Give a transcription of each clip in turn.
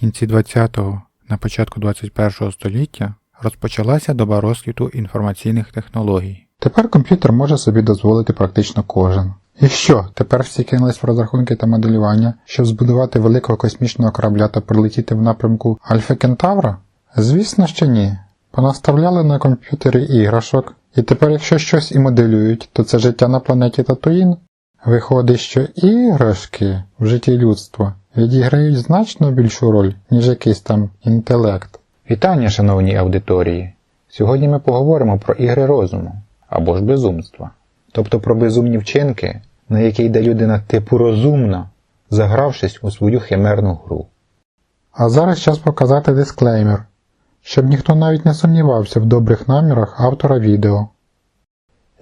кінці 20-го, на початку 21-го століття розпочалася доба розквіту інформаційних технологій. Тепер комп'ютер може собі дозволити практично кожен. І що, тепер всі кинулись в розрахунки та моделювання, щоб збудувати великого космічного корабля та прилетіти в напрямку Альфа Кентавра? Звісно, що ні. Понаставляли на комп'ютері іграшок, і тепер, якщо щось і моделюють, то це життя на планеті Татуїн. Виходить, що іграшки в житті людства відіграють значно більшу роль, ніж якийсь там інтелект. Вітання, шановні аудиторії! Сьогодні ми поговоримо про ігри розуму або ж безумства, тобто про безумні вчинки, на які йде людина типу розумна, загравшись у свою химерну гру. А зараз час показати дисклеймер, щоб ніхто навіть не сумнівався в добрих намірах автора відео.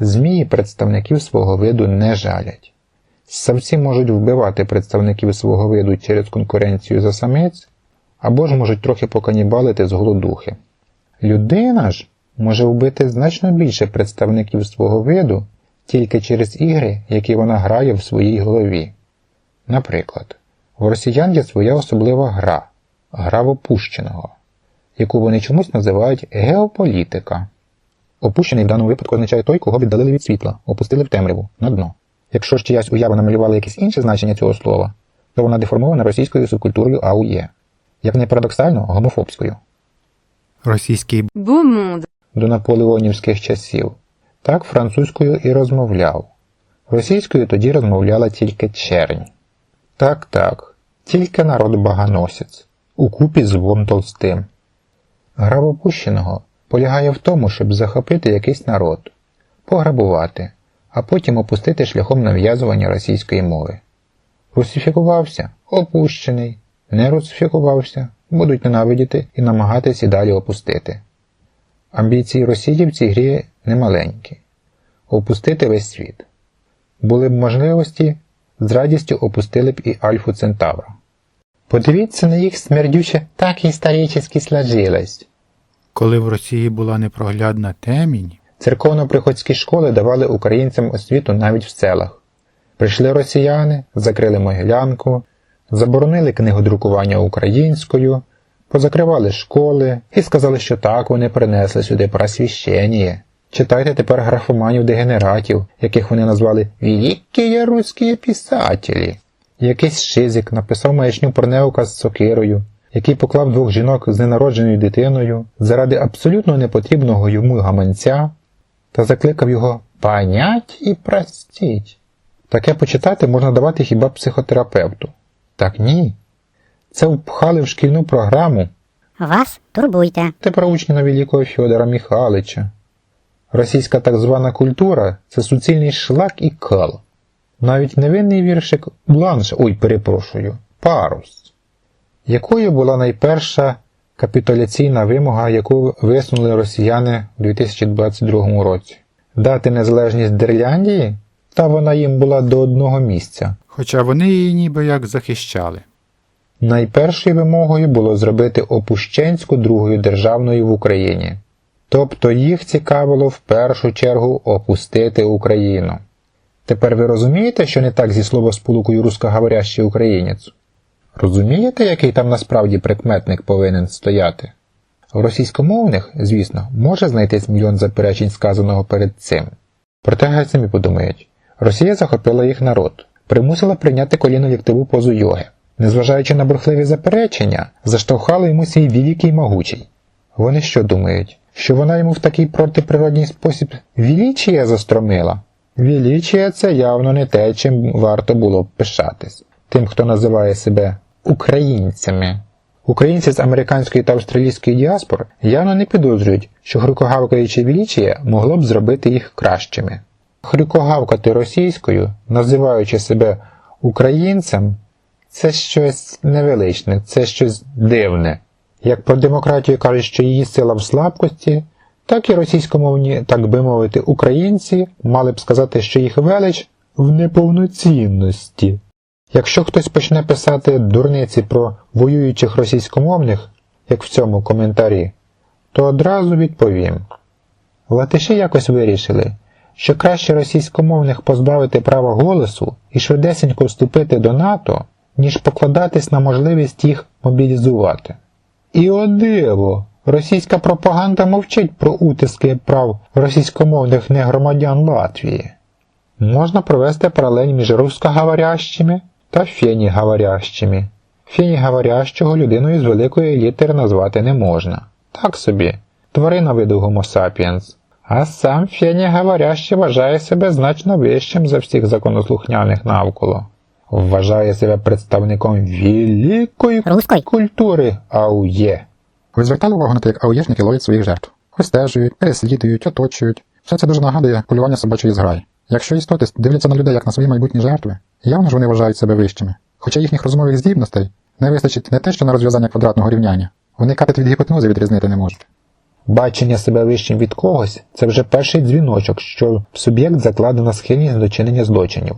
Змії представників свого виду не жалять. Ссавці можуть вбивати представників свого виду через конкуренцію за самець, або ж можуть трохи поканібалити з голодухи. Людина ж може вбити значно більше представників свого виду тільки через ігри, які вона грає в своїй голові. Наприклад, у росіян є своя особлива гра гра в опущеного, яку вони чомусь називають геополітика. Опущений в даному випадку означає той, кого віддалили від світла, опустили в темряву, на дно. Якщо ж чиясь уява намалювала якесь інше значення цього слова, то вона деформована російською субкультурою АУЄ, як не парадоксально гомофобською. Російський Beau до наполеонівських часів. Так французькою і розмовляв. Російською тоді розмовляла тільки чернь. Так, так, тільки народ баганосець, укупі з Львом Толстим. Гра в опущеного полягає в тому, щоб захопити якийсь народ, пограбувати, а потім опустити шляхом нав'язування російської мови. Русифікувався опущений, не русифікувався, будуть ненавидіти і намагатись і далі опустити. Амбіції Росії в цій грі немаленькі опустити весь світ. Були б можливості, з радістю опустили б і Альфу Центавра. Подивіться на їх смердюче так історично сложилось. Коли в Росії була непроглядна темінь, Церковно-приходські школи давали українцям освіту навіть в селах. Прийшли росіяни, закрили могилянку, заборонили книгодрукування українською, позакривали школи і сказали, що так вони принесли сюди просвіщення. Читайте тепер графоманів дегенератів, яких вони назвали «Великі русські писателі». Якийсь шизик написав маячню про неука з сокирою, який поклав двох жінок з ненародженою дитиною заради абсолютно непотрібного йому гаманця та закликав його «понять і простіть». Таке почитати можна давати хіба психотерапевту. Так ні. Це впхали в шкільну програму Вас турбуйте. тепер учні на великого Фьодора Михайлича. Російська так звана культура це суцільний шлак і кал. Навіть невинний віршик Бланш, ой, перепрошую, парус. Якою була найперша капітуляційна вимога, яку висунули росіяни у 2022 році? Дати незалежність Дерляндії? Та вона їм була до одного місця. хоча вони її ніби як захищали. Найпершою вимогою було зробити Опущенську другою державною в Україні. Тобто їх цікавило в першу чергу опустити Україну. Тепер ви розумієте, що не так зі словосполукою рускоговорящий українець? Розумієте, який там насправді прикметник повинен стояти? В російськомовних, звісно, може знайтись мільйон заперечень сказаного перед цим. Проте хай самі подумають, Росія захопила їх народ, примусила прийняти коліно ліктиву позу йоги. Незважаючи на бурхливі заперечення, заштовхала йому свій великий могучий. Вони що думають, що вона йому в такий протиприродній спосіб вілічія застромила? Вілічія це явно не те, чим варто було б пишатись. Тим, хто називає себе українцями. Українці з американської та австралійської діаспор явно не підозрюють, що хрюкогавкаюче вілічія могло б зробити їх кращими. Хрюкогавкати російською, називаючи себе українцем, це щось невеличне, це щось дивне. Як про демократію кажуть, що її сила в слабкості, так і російськомовні, так би мовити, українці мали б сказати, що їх велич в неповноцінності. Якщо хтось почне писати дурниці про воюючих російськомовних, як в цьому коментарі, то одразу відповім. Латиші якось вирішили, що краще російськомовних позбавити права голосу і швидесенько вступити до НАТО, ніж покладатись на можливість їх мобілізувати. І о диво! Російська пропаганда мовчить про утиски прав російськомовних негромадян Латвії. Можна провести паралель між русскоговорящими та феніговорящими. Феніговорящого людиною з великої літери назвати не можна. Так собі, тварина виду Homo sapiens. А сам феніговорящий вважає себе значно вищим за всіх законослухняних навколо. Вважає себе представником великої Руської. культури АУЄ. Ви звертали увагу на те, як ауєшники ловлять своїх жертв? Вистежують, переслідують, оточують. Все це дуже нагадує полювання собачої зграї. Якщо істоти дивляться на людей як на свої майбутні жертви, явно ж вони вважають себе вищими. Хоча їхніх розумових здібностей не вистачить не те, що на розв'язання квадратного рівняння. Вони катет від гіпотнози відрізнити не можуть. Бачення себе вищим від когось це вже перший дзвіночок, що суб'єкт закладена схильність до чинення злочинів.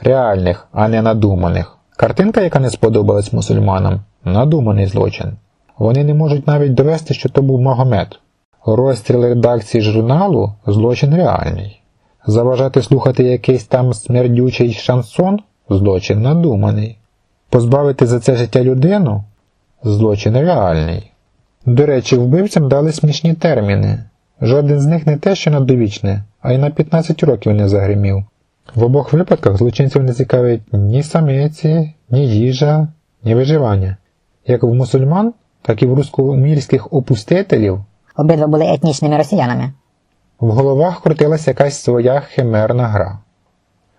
Реальних, а не надуманих. Картинка, яка не сподобалась мусульманам, надуманий злочин. Вони не можуть навіть довести, що то був Магомед. Розстріл редакції журналу злочин реальний. Заважати слухати якийсь там смердючий шансон злочин надуманий. Позбавити за це життя людину злочин реальний. До речі, вбивцям дали смішні терміни. Жоден з них не те, що на довічне, а й на 15 років не загримів. В обох випадках злочинців не цікавить ні самиці, ні їжа, ні виживання. Як в мусульман, так і в рускомірських опустителів Обидва були етнічними росіянами. В головах крутилась якась своя химерна гра.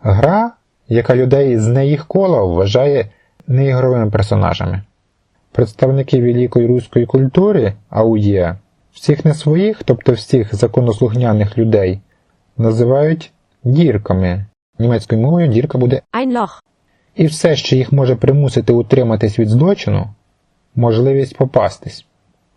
Гра, яка людей з не їх кола вважає неігровими персонажами. Представники великої руської культури АУЄ всіх не своїх, тобто всіх законослухняних людей, називають дірками. Німецькою мовою дірка буде Ein Loch. і все, що їх може примусити утриматись від злочину, можливість попастись.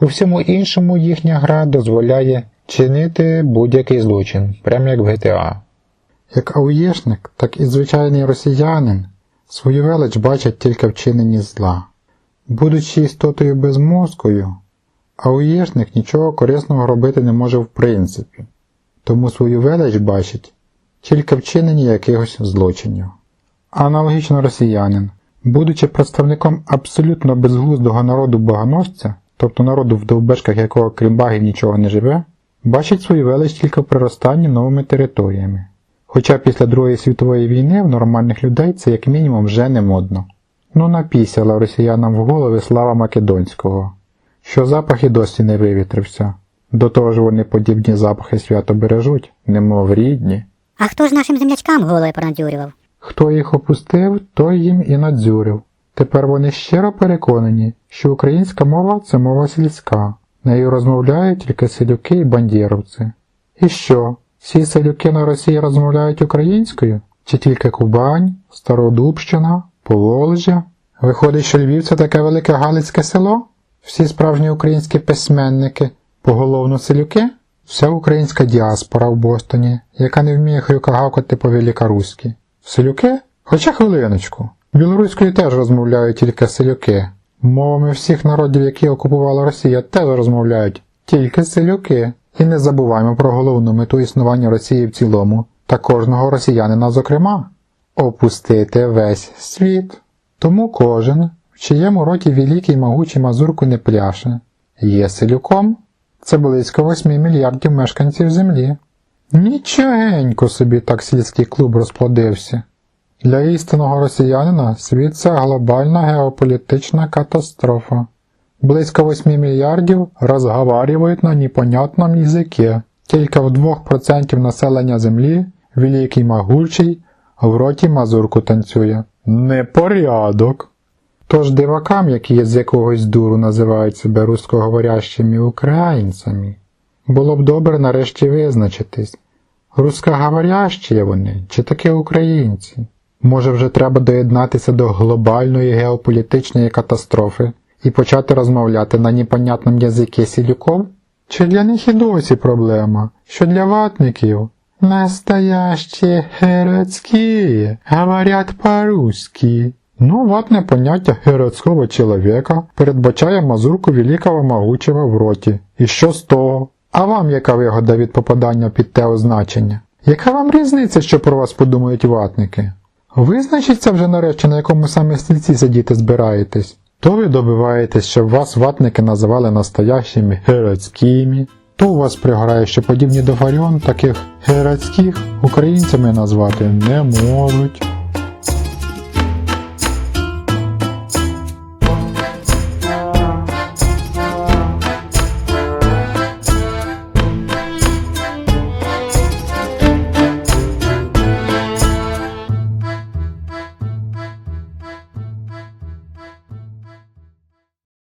У всьому іншому їхня гра дозволяє чинити будь-який злочин, прямо як в GTA. Як ауєшник, так і звичайний росіянин свою велич бачать тільки в чиненні зла. Будучи істотою безмозкою, ауєшник нічого корисного робити не може в принципі, тому свою велич бачить тільки в чиненні якихось злочинів. Аналогічно росіянин, будучи представником абсолютно безглуздого народу богоносця, тобто народу в довбешках якого крім багів нічого не живе, бачить свою велич тільки в приростанні новими територіями. Хоча після Другої світової війни в нормальних людей це як мінімум вже не модно. Ну напісяла росіянам в голови слава Македонського, що запах і досі не вивітрився. До того ж вони подібні запахи свято бережуть, немов рідні. А хто ж нашим землячкам голови понадзюрював? Хто їх опустив, той їм і надзюрив. Тепер вони щиро переконані, що українська мова це мова сільська, нею розмовляють тільки селюки і бандєровці. І що, всі селюки на Росії розмовляють українською? Чи тільки Кубань, Стародубщина, Поволжя? Виходить, що Львів це таке велике Галицьке село? Всі справжні українські письменники, поголовно селюки? Вся українська діаспора в Бостоні, яка не вміє хрюкагавкати по-великоруськи. Селюки? Хоча хвилиночку. Білоруською теж розмовляють тільки селюки. Мовами всіх народів, які окупувала Росія, теж розмовляють тільки селюки. І не забуваймо про головну мету існування Росії в цілому та кожного росіянина зокрема опустити весь світ. Тому кожен, в чиєму роті великий могучий мазурку не пляше, є селюком. Це близько 8 мільярдів мешканців землі. Нічогенько собі так сільський клуб розплодився. Для істинного росіянина світ це глобальна геополітична катастрофа. Близько 8 мільярдів розговарюють на непонятном язикі. Тільки в 2% населення землі великий могучий в роті мазурку танцює. Непорядок. Тож дивакам, які з якогось дуру називають себе рускоговорящими українцями, було б добре нарешті визначитись, рускоговорящі вони чи таки українці. Може вже треба доєднатися до глобальної геополітичної катастрофи і почати розмовляти на непонятному язикі сілюков? Чи для них і досі проблема, що для ватників настоящие городские говорят по-русски. Ну, ватне поняття городського чоловіка передбачає мазурку великого могучого в роті. І що з того? А вам яка вигода від попадання під те означення? Яка вам різниця, що про вас подумають ватники? Визначіться вже нарешті, на якому саме стільці сидіти збираєтесь. То ви добиваєтесь, щоб вас ватники називали настоящими герацькими, то у вас пригорає, що подібні до Фаріон таких герацьких українцями назвати не можуть.